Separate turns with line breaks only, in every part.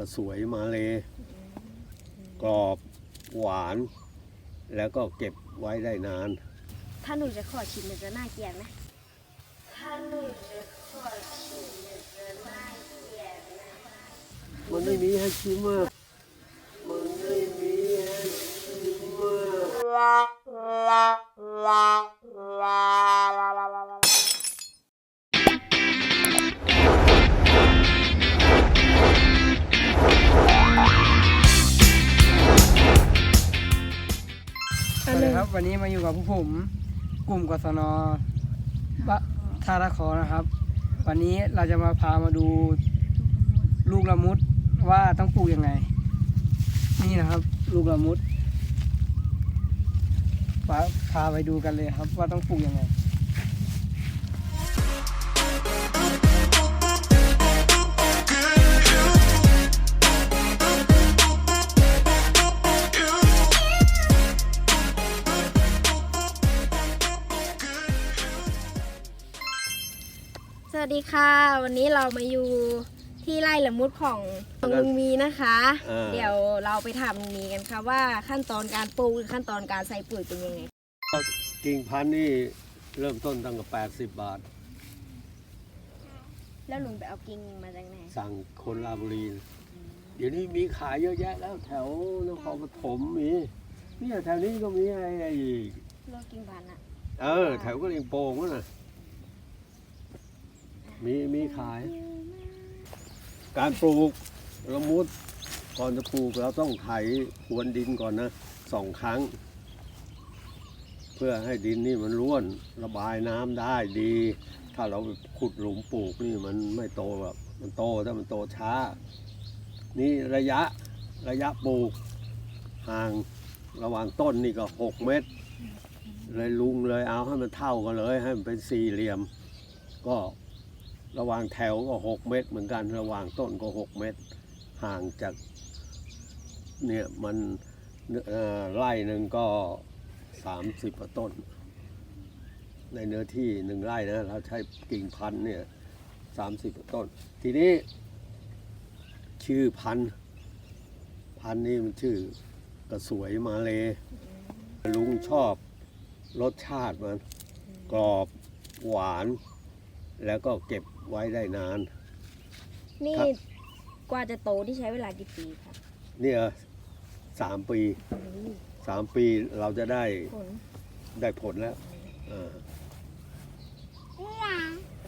ระสวยมาเลกรอบหวาน แล้วก็เก็บไว้ได้นาน
ถ้าหนูจะขอชิมมันจะน่าเกลียดไหมถ้าหนูจะขอชิมมันจะน่าเกลียดไหม
มันไม่มีให้ชิมอะมันไม่มีให้ชิมอะ
วัสดีครับ วันนี้มาอยู่กับพวกผม กลุ่มกศนบะทาราคอนะครับ วันนี้เราจะมาพามาดูลูกละมุดว่าต้องปลูกยังไง นี่นะครับ ลูกละมุดพาพาไปดูกันเลยครับว่าต้องปลูกยังไง
สวัสดีค่ะ วันนี้เรามาอยู่ที่ไร่ละมุดของของลุงมีนะคะ
อ่า
เดี๋ยวเราไปถามลุงมีกันค่ะว่าขั้นตอนการปลูกหรือขั้นตอนการใส่ปุ๋ยเป็นยังไง
กิ่งพันธุ์นี่เริ่มต้นตั้งแต่80 บาท
แล้วลุงไปเอากิ่งมาจากไหน
สั่งคนลาบุรีเดี๋ยวนี้มีขายเยอะแยะแล้วแถวนครปฐมมีเนี่ยแถวนี้ก็มีไอ้ไอ้
โลกกิ่งพันธุ์อะ
เออ แถวก็เรียงโป่งนั่นน่ะ มีมีขาย การปลูกละมุดก่อนจะปลูกเราต้องไถพรวนดินก่อนนะสองครั้ง เพื่อให้ดินนี่มันร่วนระบายน้ำได้ดี ถ้าเราขุดหลุมปลูกนี่มันไม่โตแบบมันโตถ้ามันโตช้า นี่ระยะระยะปลูกห่างระหว่างต้นนี่ก็หกเมตร เลยลุงเลยเอาให้มันเท่ากันเลยให้มันเป็นสี่เหลี่ยม ก็ ระหว่างแถวก็หกเมตร เหมือนกันระหว่างต้นก็หกเมตร ห่างจากเนี่ยมันเอ่อไร่หนึ่งก็สามสิบต้น ในเนื้อที่หนึ่งไร่นะเราใช้กิ่งพันธุ์เนี่ยสามสิบต้น ทีนี้ ชื่อพันธุ์พันธุ์นี่มันชื่อกระสวยมาเลลุงชอบรสชาติมันกรอบหวาน แล้วก็เก็บ ไว้ได้นาน
นี่
ครับ
กว่าจะโตที่ใช้เวลากี่ปีครับ
เนี่ยสามปีสามปีเราจะได้
ผล
ได้ผลแล้วอ่า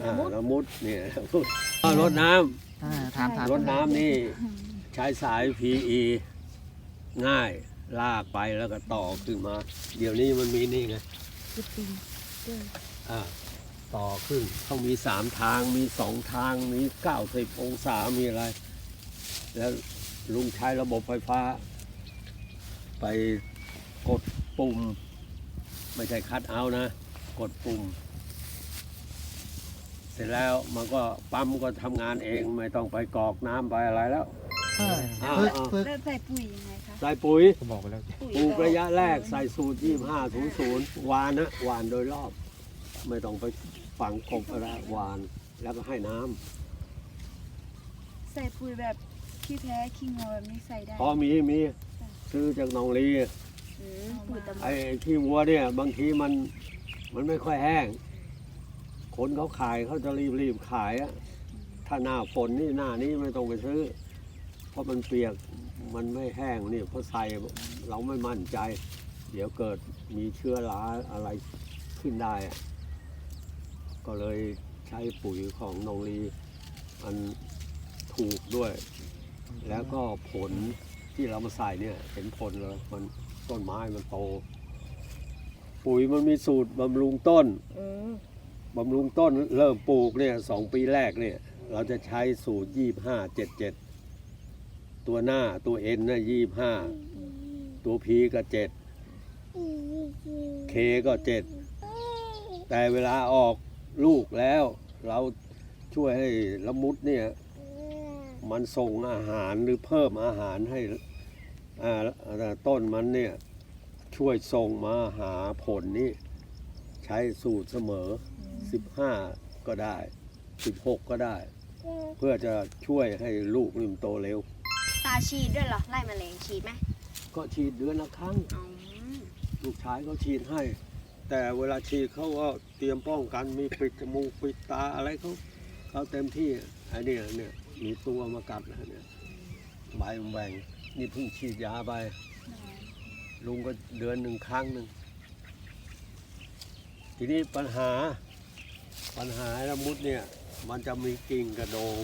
อ่าละมุดเนี่ยอ่ารดน้
ถามถามำ
รดน้ำนี่ใช้สาย PE ง่ายลากไปแล้วก็ต่อขึ้นมา เดี๋ยวนี้มันมีนี่ไง
กี่ปี
อ่า ต่อขึ้นเขามีสามทางมีสองทางมีเก้าสิบองศามีอะไร แล้วลุงใช้ระบบไฟฟ้า ไปกดปุ่ม ไม่ใช่คัดเอานะ กดปุ่ม เสร็จแล้วมันก็ปั๊มก็ทำงานเองไม่ต้องไปกรอกน้ำไปอะไรแล้วอ่าอ่า
แล้วใส่ปุ๋ยยังไงคะ
ใส่ปุ๋ย
บอกไปแล้ว
ปุ๋ย
ปลูกระยะแรกใส่สูตรยี่ห้าศูนย์ศูนย์วานนะหวานโดยรอบ ไม่ต้องไป ฝังกบอะไรหวาน แล้วก็ให้น้ำ
ใส่ปุ๋ยแบบขี้แพ้ขี้งัวแบบนี้ใส่ได้
พอมีมีซื้อจากหนองลี
อืมปุ๋ยตะม
ไอ้ขี้วัวเนี่ยบางทีมันมันไม่ค่อยแห้ง คนเขาขายเขาจะรีบรีบขายอะถ้าหน้าฝนนี่หน้านี้ไม่ต้องไปซื้อ เพราะมันเปียกมันไม่แห้งนี่เพราะใส่เราไม่มั่นใจ เดี๋ยวเกิดมีเชื้อราอะไรขึ้นได้อะ ก็เลยใช้ปุ๋ยของนองลีมันถูกด้วย แล้วก็ผลที่เรามาใส่เนี่ยเห็นผลเลยมันต้นไม้มันโต ปุ๋ยมันมีสูตรบำรุงต้นบำรุงต้นเริ่มปลูกเนี่ยสองปีแรกเนี่ย เราจะใช้สูตรยี่ห้าเจ็ดเจ็ดตัวหน้าตัวเอ็นนะยี่ห้าตัวพีก็เจ็ดเคก็เจ็ดแต่เวลาออก ลูกแล้ว เราช่วยให้ละมุดเนี่ยมันส่งอาหารหรือเพิ่มอาหารให้อ่าต้นมันเนี่ยช่วยส่งมาหาผลนี่ใช้สูตรเสมอ 15 ก็ได้ 16 ก็ได้ เพื่อจะช่วยให้ลูกนี่มันโตเร็วา
ฉีดด้วยเหรอ ไล่แมลงฉีดไหม
ก็ฉีดเดือนละครั้ง
อ๋อ
ลูกชายเขาฉีดให้ แต่เวลาฉีดเขาก็เตรียมป้องกันมีปิดจมูกปิดตาอะไรเขาเขาเต็มที่ไอ้เนี่ยเนี่ยมีตัวมากัดนะเนี่ยใบมันแหว่งนี่เพิ่งฉีดยาไปลุงก็เดือนหนึ่งครั้งหนึ่งทีนี้ปัญหาปัญหาละมุดเนี่ยมันจะมีกิ่งกระโดง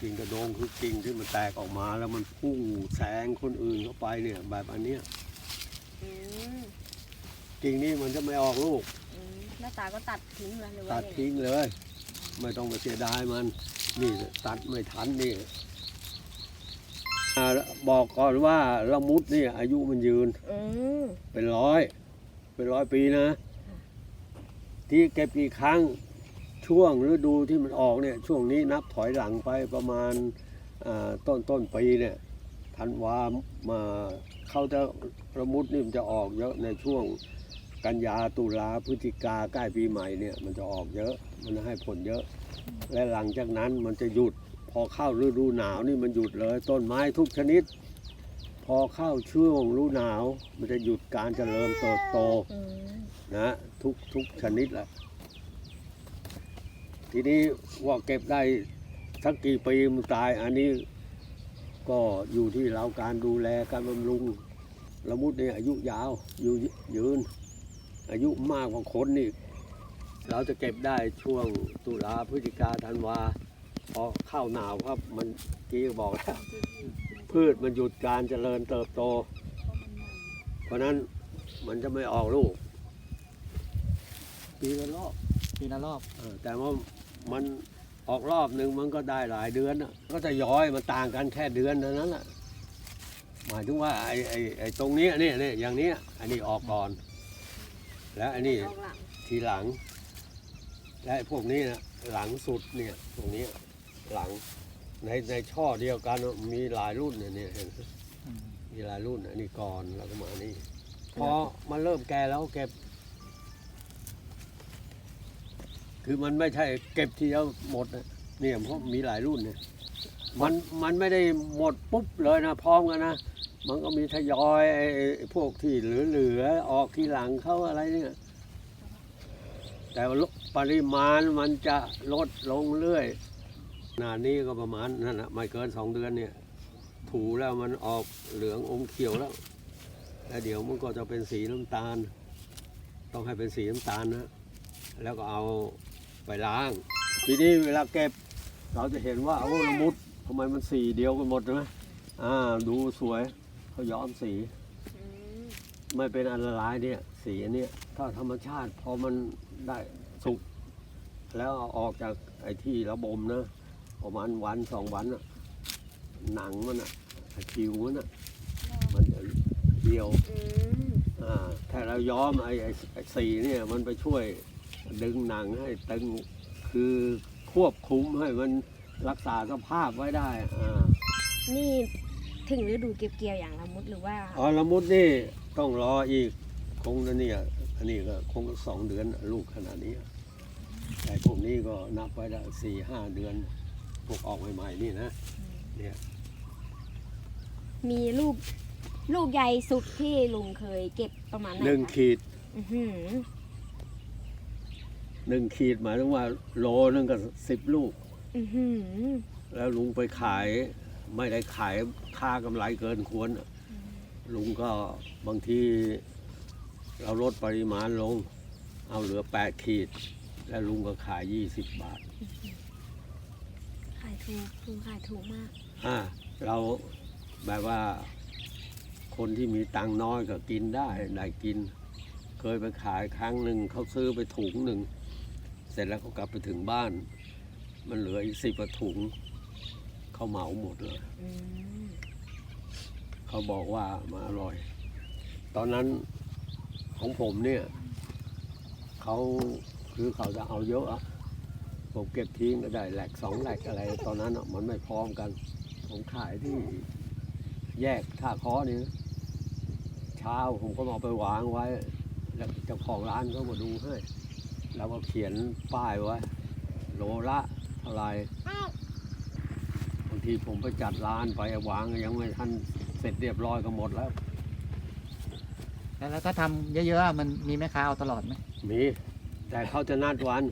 กิ่งกระโดงคือกิ่งที่มันแตกออกมาแล้วมันพุ่งแซงคนอื่นเข้าไปเนี่ยแบบอันเนี้ย กิ่งนี้มันจะไม่ออกลูก
อืมหน้าตาก็ตัดทิ้งเลยหรือว่า
ตัด
ยังไง
ทิ้งเลย ไม่ต้องไปเสียดายมัน นี่ตัดไม่ทันนี่อ่าบอกก่อนว่าละมุดเนี่ยอายุมันยืน
อืม
เป็นร้อย เป็นร้อยปีนะ ที่เก็บกี่ครั้งช่วงฤดูที่มันออกเนี่ย ช่วงนี้นับถอยหลังไปประมาณอ่าต้นต้นปีเนี่ยธันวามาเขาจะระมุดนี่มันจะออกเยอะในช่วง กันยาตุลาพฤศจิกาใกล้ปีใหม่เนี่ยมันจะออกเยอะ มันให้ผลเยอะ และหลังจากนั้นมันจะหยุด พอเข้าฤดูหนาวนี่มันหยุดเลย ต้นไม้ทุกชนิด พอเข้าช่วงฤดูหนาว มันจะหยุดการเจริญเติบโตนะทุกทุกชนิดแหละทีนี้ว่าเก็บได้สักกี่ปีมันตายอันนี้ก็อยู่ที่เราการดูแลการบำรุงละมุดเนี่ยอายุยาวอยู่ยืน อายุมากกว่าคนนี่เราจะเก็บได้ช่วงตุลาพฤศจิกาธันวาพอเข้าหนาวครับมันกี้ก็บอกแล้วพืชมันหยุดการเจริญเติบโต เพราะนั้นมันจะไม่ออกลูก ปีละรอบ
ปีละรอบ
เออแต่ว่ามันออกรอบหนึ่งมันก็ได้หลายเดือนน่ะก็จะย้อยมันต่างกันแค่เดือนเท่านั้นแหละหมายถึงว่าไอ้ไอ้ไอ้ตรงเนี้ยเนี่ยเนี่ยอย่างเนี้ยอันนี้ออกก่อน แล้วอันนี้
ออกหลัง
ทีหลัง และพวกนี้นะหลังสุดเนี่ยตรงนี้หลังในในช่อเดียวกันมีหลายรุ่นเนี่ยเนี่ยเห็นไหมมีหลายรุ่นอันนี้ก่อนแล้วก็มาอันนี้พอมันเริ่มแก่แล้วเก็บ คือมันไม่ใช่เก็บทีเดียวหมดนะเนี่ยเพราะมีหลายรุ่นเนี่ยมันมันไม่ได้หมดปุ๊บเลยนะพร้อมกันนะ มันก็มีทยอยไอ้พวกที่เหลือๆออกทีหลังเขาอะไรเนี่ย แต่ปริมาณมันจะลดลงเรื่อยนาดนี้ก็ประมาณนั่นนะไม่เกินสองเดือนเนี่ย ถูแล้วมันออกเหลืองอมเขียวแล้วแล้วเดี๋ยวมันก็จะเป็นสีน้ำตาล ต้องให้เป็นสีน้ำตาลนะ แล้วก็เอาไปล้าง ทีนี้เวลาเก็บเราจะเห็นว่าโอ้ละมุดทำไมมันสีเดียวกันหมดนะอ่า ดูสวย เขาย้อมสี
อืม
ไม่เป็นอันละลายเนี่ย สีอันเนี้ยถ้าธรรมชาติพอมันได้สุก แล้วเอาออกจากไอ้ที่ระบมนะประมาณวันสองวันอะหนังมันอะไอ้ผิวมันอะมันจะเดียว
อืม
อ่าถ้าเราย้อมไอ้ไอ้ไอ้สีเนี่ยมันไปช่วยดึงหนังให้ตึงคือควบคุมให้มันรักษาสภาพไว้ได้อ่า
นี่ ถึงฤดูเก็บเกี่ยวอย่างละมุดหรือว่า
อ๋อละมุดนี่ต้องรออีกคงนะเนี่ยอันนี้ก็คงสองเดือนลูกขนาดนี้ แต่พวกนี้ก็นับไว้ได้สี่ห้าเดือน พวกออกใหม่ๆนี่นะเนี่ย
มีลูกลูกใหญ่สุดที่ลุงเคยเก็บประมาณไหน
หนึ่ง
คะ
ขีด
อื้อหือ
หนึ่งขีดหมายถึงว่าโลนึงก็สิบลูก
อื้อหือ
แล้วลุงไปขาย ไม่ได้ขายค่ากำไรเกินควรอะลุงก็บางทีเราลดปริมาณลง เอาเหลือแปดขีด แล้วลุงก็ขายยี่สิบบาท
ขายถูกลุงขายถูกมาก
อ่า เราแบบว่าคนที่มีตังค์น้อยก็กินได้ได้กิน เคยไปขายครั้งหนึ่งเขาซื้อไปถุงหนึ่ง เสร็จแล้วเขากลับไปถึงบ้าน มันเหลืออีกสิบกว่าถุง เขาเหมาหมดเลย
อืม
เขาบอกว่ามาอร่อย ตอนนั้นของผมเนี่ยเขาคือเขาจะเอาเยอะอะผมเก็บทิ้งก็ได้แหลกสองแหลกอะไร ตอนนั้นอะมันไม่พร้อมกัน ผมขายที่แยกท่าคอนี่นะเช้าผมก็เอาไปวางไว้ แล้วเจ้าของร้านเขามาดูให้ แล้วก็เขียนป้ายไว้ โลละเท่าไหรบาง ทีที่ผมไปจัดร้านไปวางยังไม่ทันเสร็จเรียบร้อยก็หมดแล้ว
แล้วแล้วถ้าทำเยอะๆอะมันมีแม่ค้าเอาตลอดไหม
มีแต่เขาจะนัดวัน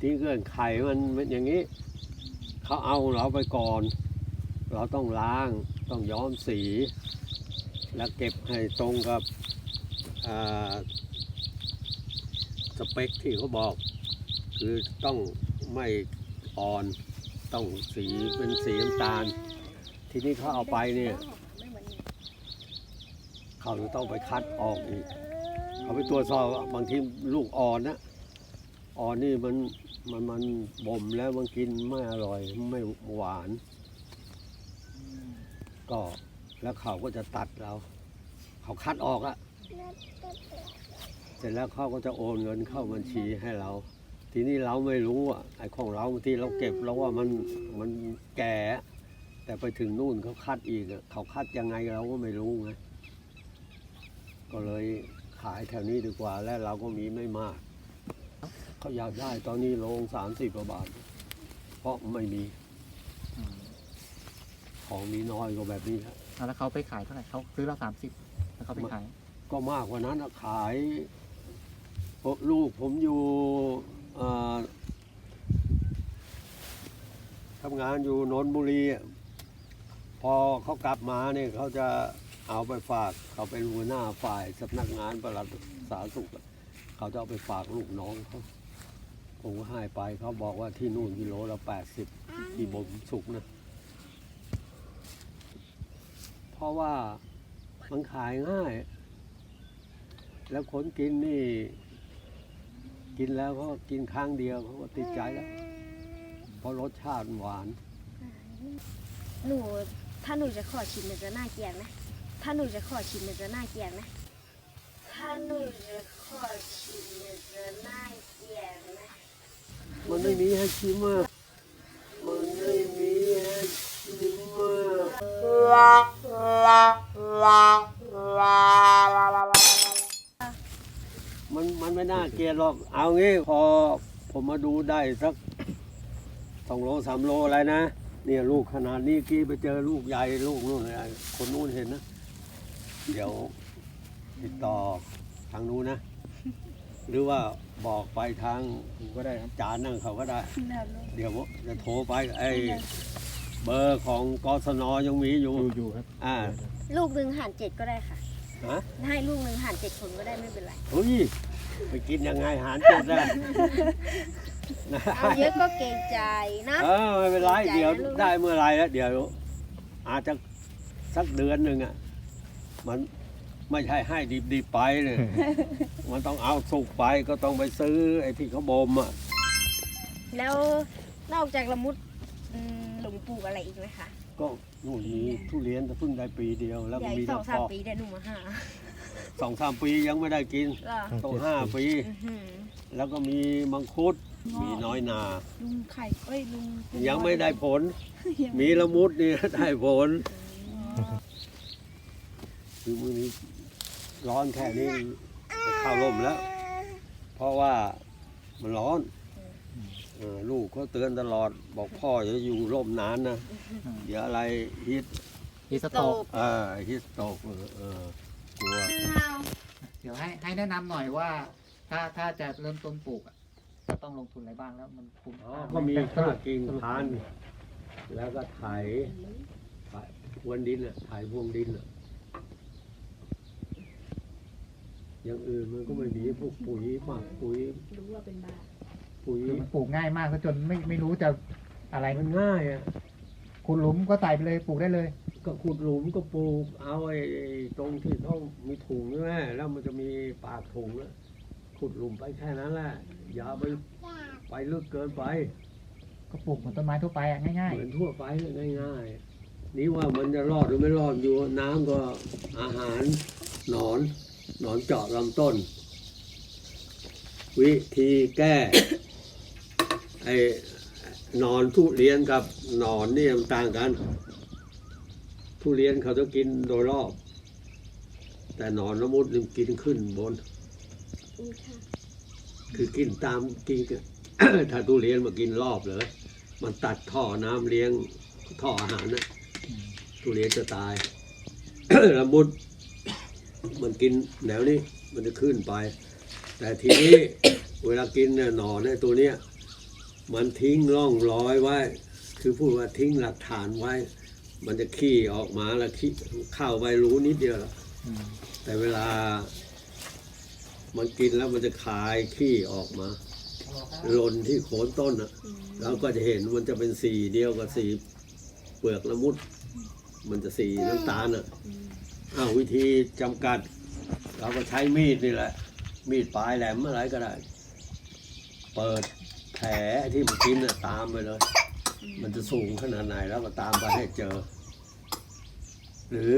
ที่เงื่อนไขมันเป็นอย่างนี้ เขาเอาเราไปก่อน เราต้องล้างต้องย้อมสี แล้วเก็บให้ตรงกับอ่าสเปคที่เขาบอก คือต้องไม่อ่อน ต้องสีเป็นสีน้ำตาล ทีนี้เขาเอาไปเนี่ย
เขา
จะต้องไปคัดออกอีกเขาไปตรวจสอบบางทีลูกอ่อนนะอ่อนนี่มันมันมันบ่มแล้วมันกินไม่อร่อยไม่หวาน ก็แล้วเขาก็จะตัดเรา เขาคัดออกอะเสร็จแล้วเขาก็จะโอนเงินเข้าบัญชีให้เรา ทีนี้เราไม่รู้อะไอ้ของเราบางทีเราเก็บแล้วว่ามันมันแก่ แต่ไปถึงนู่นเขาคัดอีกอะเขาคัดยังไงเราก็ไม่รู้ไงก็เลยขายแถวนี้ดีกว่าและเราก็มีไม่มาก เขาอยากได้ตอนนี้โลงสามสิบกว่าบาท เพราะไม่มี
อืม
ของมีน้อยก็แบบนี้ครับ
เอาแล้วเขาไปขายเท่าไหร่เขาซื้อละสามสิบแล้วเขาไปขาย
ก็มากกว่านั้นอะขายเพราะลูกผมอยู่เอ่อ ทำงานอยู่นนทบุรี พอเขากลับมาเนี่ยเขาจะเอาไปฝากเขาเป็นหัวหน้าฝ่ายสำนักงานปลัดสาธารณสุข เขาจะเอาไปฝากลูกน้องเขาผมก็ให้ไปเขาบอกว่าที่นู่นกิโลละแปดสิบที่บ่มสุกนะ เพราะว่ามันขายง่าย แล้วคนกินนี่ กินแล้วเขากินครั้งเดียวเขาก็ติดใจแล้วเพราะรสชาติหวาน
หนูถ้าหนูจะขอชิมมันจะน่าเกลียดไหมถ้าหนูจะขอชิมมันจะน่าเกลียดไหมถ้าหนูจะขอชิมมันจะน่าเกลียดไหม
มันไม่มีให้ชิมอะมันไม่มีให้ชิมอะ มันมันไม่น่าเกลียดหรอก เอางี้พอผมมาดูได้สักสองโลสามโลอะไรนะ เนี่ยลูกขนาดนี้กี้ไปเจอลูกใหญ่ลูกนู่นอะไรคนนู้นเห็นนะ เดี๋ยวติดต่อทางนู้นนะ หรือว่าบอกไปทาง
ก็ได้ครับ
จานนั่งเขาก็ได้
นั่นเลย
เดี๋ยวจะโทรไปไอ้เบอร์ของกศนยังมีอยู่
อยู่อยู่ครับ
อ่า
ลูกหนึ่งหารเจ็ดก็ได้ค่ะ
ฮะ
ให้ลูกหนึ่งหารเจ็ดคนก็ได้ไม่เป็นไร
เฮ้ย ไปกินยังไงหารเจ็ดได้นะ
เอาเยอะก็เกรงใจนะ
เออไม่เป็นไร
ใจนะ
เดี๋ยว
ลูก
ได้เมื่อไหรแล้วเดี๋ยว อาจจะสักเดือนหนึ่งอะ มันไม่ใช่ให้ดิบๆไปเนี่ยมันต้องเอาสุกไปก็ต้องไปซื้อไอ้ที่เขาบ่มอะ
แล้วนอกจากละมุดอืมหลวงปลูกอะไรอีกไหมคะ
ก็นู่นมีทุเรียนแต่เพิ่งได้ปีเดียว แล้ว
ให
ก็
ญ่
มี
ส
ตะ
อง
เพ
สามาะปีเดี๋ยวหนูมาหา
สองสามปียังไม่ได้กิน
เหรอ
ต้องห้าปี
อื้อหือ
แล้วก็มีมังคุด มีน้อยนา
ลุงไข่เอ้ยลุง
ยังไม่ได้ผล
ยัง
มีละมุดนี่ ได้ผล
อ๋อ
คือมือนี้ร้อนแค่นี้จะเข้าร่มแล้ว เพราะว่ามันร้อนเออลูกเขาเตือนตลอด บอกพ่ออย่าอยู่ร่มนานนะ
อืม
เดี๋ยวอะไรฮิต
ฮีส
โต
โตก
เออฮิตตกเออเออก ลัว
เดี๋ยวให้ให้แนะนำหน่อยว่า ถ้าถ้าจะเริ่มต้นปลูกอะจะต้องลงทุนอะไรบ้างแล้วมันคุ้ม
อ๋อ
ค่าไห
ก็มี
ส
ค่า
รุป
กิ่ง
สรุป
พันธุ์แล้วก็ไถไถพรวนดินอะไถพรวงดินอะอย่างอื่นมันก็ไม่มีพวกปุ๋ยหมักปุ๋ยปุ๋ย
คือมันปลูกง่ายมากจนไม่ไม่รู้จะอะไร
มันง่ายอะ
ขุดหลุมก็ใส่ไปเลยปลูกได้เลย
ก็ขุดหลุมก็ปลูก เอาไอ้ไอ้ตรงที่ต้องมีถุงใช่ไหมแล้วมันจะมีปากถุงแล้วขุดหลุมไปแค่นั้นแหละอย่าไปไปลึกเกินไป
ก็ปลูกเหมือนต้นไม้ทั่วไปอะง่าย
เหมือนทั่วไปเลยง่ายๆนี่ว่ามันจะรอดหรือไม่รอดอยู่น้ำก็อาหารหนอนหนอนเจาะลำต้น วิธีแก้ ไอ้หนอนทุเรียนกับหนอนนี่มันต่างกัน ทุเรียนเขาจะกินโดยรอบ แต่หนอนละมุดนี่กินขึ้นบน คือกินตามกินถ้าทุเรียนมากินรอบเลย มันตัดท่อน้ำเลี้ยงท่ออาหารนะทุเรียนจะตายละมุด มันกินแนวนี้มันจะขึ้นไป แต่ทีนี้เวลากินเนี่ยหนอนเนี่ยตัวเนี้ยมันทิ้งร่องรอยไว้ คือพูดว่าทิ้งหลักฐานไว้ มันจะขี้ออกมาแล้วขี้เข้าไปรู้นิดเดียวแต่เวลา มันกินแล้วมันจะคายขี้ออกมาหล่นที่โคนต้นอะเราก็จะเห็นมันจะเป็นสีเดียวกับสีเปลือกละมุด มันจะสีน้ำตาลอะอ้าววิธีจำกัด เราก็ใช้มีดนี่แหละ มีดปลายแหลมอะไรก็ได้ เปิดแผลที่มันกินน่ะตามไปเลย มันจะสูงขนาดไหนแล้วก็ตามไปให้เจอ หรือ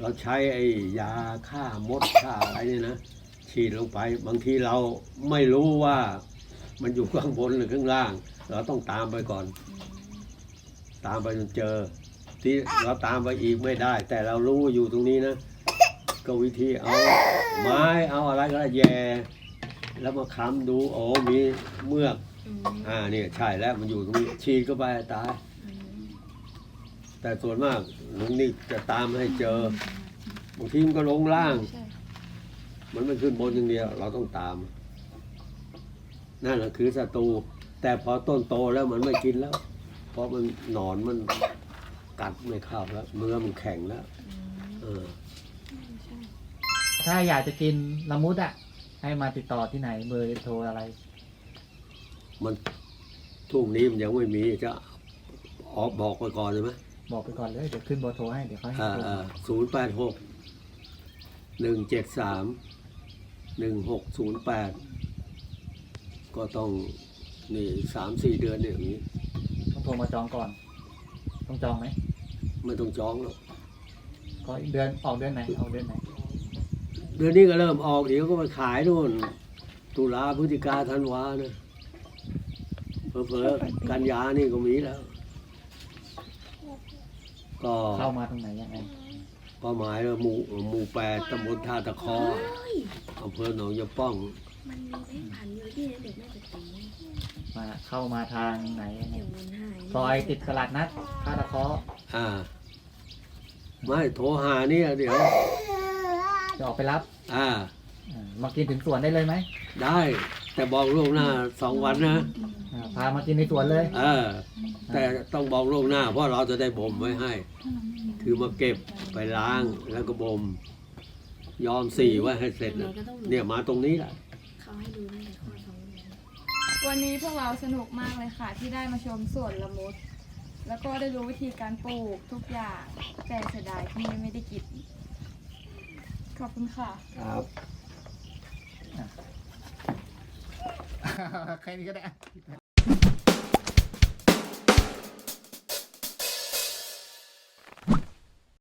เราใช้ไอ้ยาฆ่ามดฆ่าอะไรเนี่ยนะฉีดลงไป บางทีเราไม่รู้ว่ามันอยู่ข้างบนหรือข้างล่าง เราต้องตามไปก่อน ตามไปจนเจอ ที่เราตามไปอีกไม่ได้ แต่เรารู้ว่าอยู่ตรงนี้นะก็วิธีเอาไม้เอาอะไรก็ได้แย่แล้วมาค้ำดูโอ้มีเมือก อ่าเนี่ยใช่แล้วมันอยู่ตรงนี้ฉีดเข้าไปตายแต่ส่วนมากลุงนี่จะตามให้เจอบางทีมันก็ลงล่าง
ใช่
มันไม่ขึ้นบนอย่างเดียว เราต้องตาม นั่นแหละคือศัตรูแต่พอต้นโตแล้วมันไม่กินแล้ว เพราะมันหนอนมันกัดไม่เข้าแล้วเนื้อมันแข็งแล้วเออ
ถ้าอยากจะกินละมุดอะ ให้มาติดต่อที่ไหนเบอร์โทรอะไร
มันทุ่งนี้มันยังไม่มีจะออกบอกไปก่อนเลยไหม
บอกไปก่อนเลยเดี๋ยวขึ้นเบอร์โทรให้เดี๋ยวเขาให้
อ่า
โทร
อ่าศูนย์แปดหกหนึ่งเจ็ดสามหนึ่งหกศูนย์แปดก็ต้องนี่สามสี่เดือนเนี่ยอย่างนี้
ต้องโทรมาจองก่อน ต้องจองไหม
ไม่ต้องจองหรอก
ก็เดือนออกเดือนไหนออกเดือนไหน
เดือนนี้ก็เริ่มออกเดี๋ยวก็ไปขายนู่นตุลาพฤศจิกาธันวานะ เผลอๆกันยานี่ก็มีแล้ว ก็
เข้ามาตรงไหนยังไง
เป้าหมายว่าหมู่หมู่แปดตำบลท่าตะคออำเภอหนองยะป้อง
มันมีไอ้พันอยู่ที่เด็กน่าจะตี
มาเข้ามาทางไหนยังไง
เดี๋ยวมันหาย
ซอยติดตลาดนัดท่าตะเคาะ
อ่า ไม่โทรหาเนี่ยเดี๋ยว
จะออกไปรับ
อ่า
อ่า มากินถึงสวนได้เลยไหม
ได้ แต่บอกล่วงหน้าสองวันนะ
อ่าพามากินในสวนเลย
เออ แต่ต้องบอกล่วงหน้า เพราะเราจะได้บ่มไว้ให้ คือมาเก็บไปล้างแล้วก็บ่มยอมสีไว้ให้เสร็จ
เรา
นะ
ก็ต้อง
เนี่ยมาตรงนี้แหละ
เขาให้ดูตั้งแต่ข้อสองเดือน
วันนี้พวกเราสนุกมากเลยค่ะ ที่ได้มาชมสวนละมุด แล้วก็ได้รู้วิธีการปลูกทุกอย่าง แต่เสียดายที่ไม่ได้กินขอบคุณค่ะ
ครับ
แค่นี้ก็ได้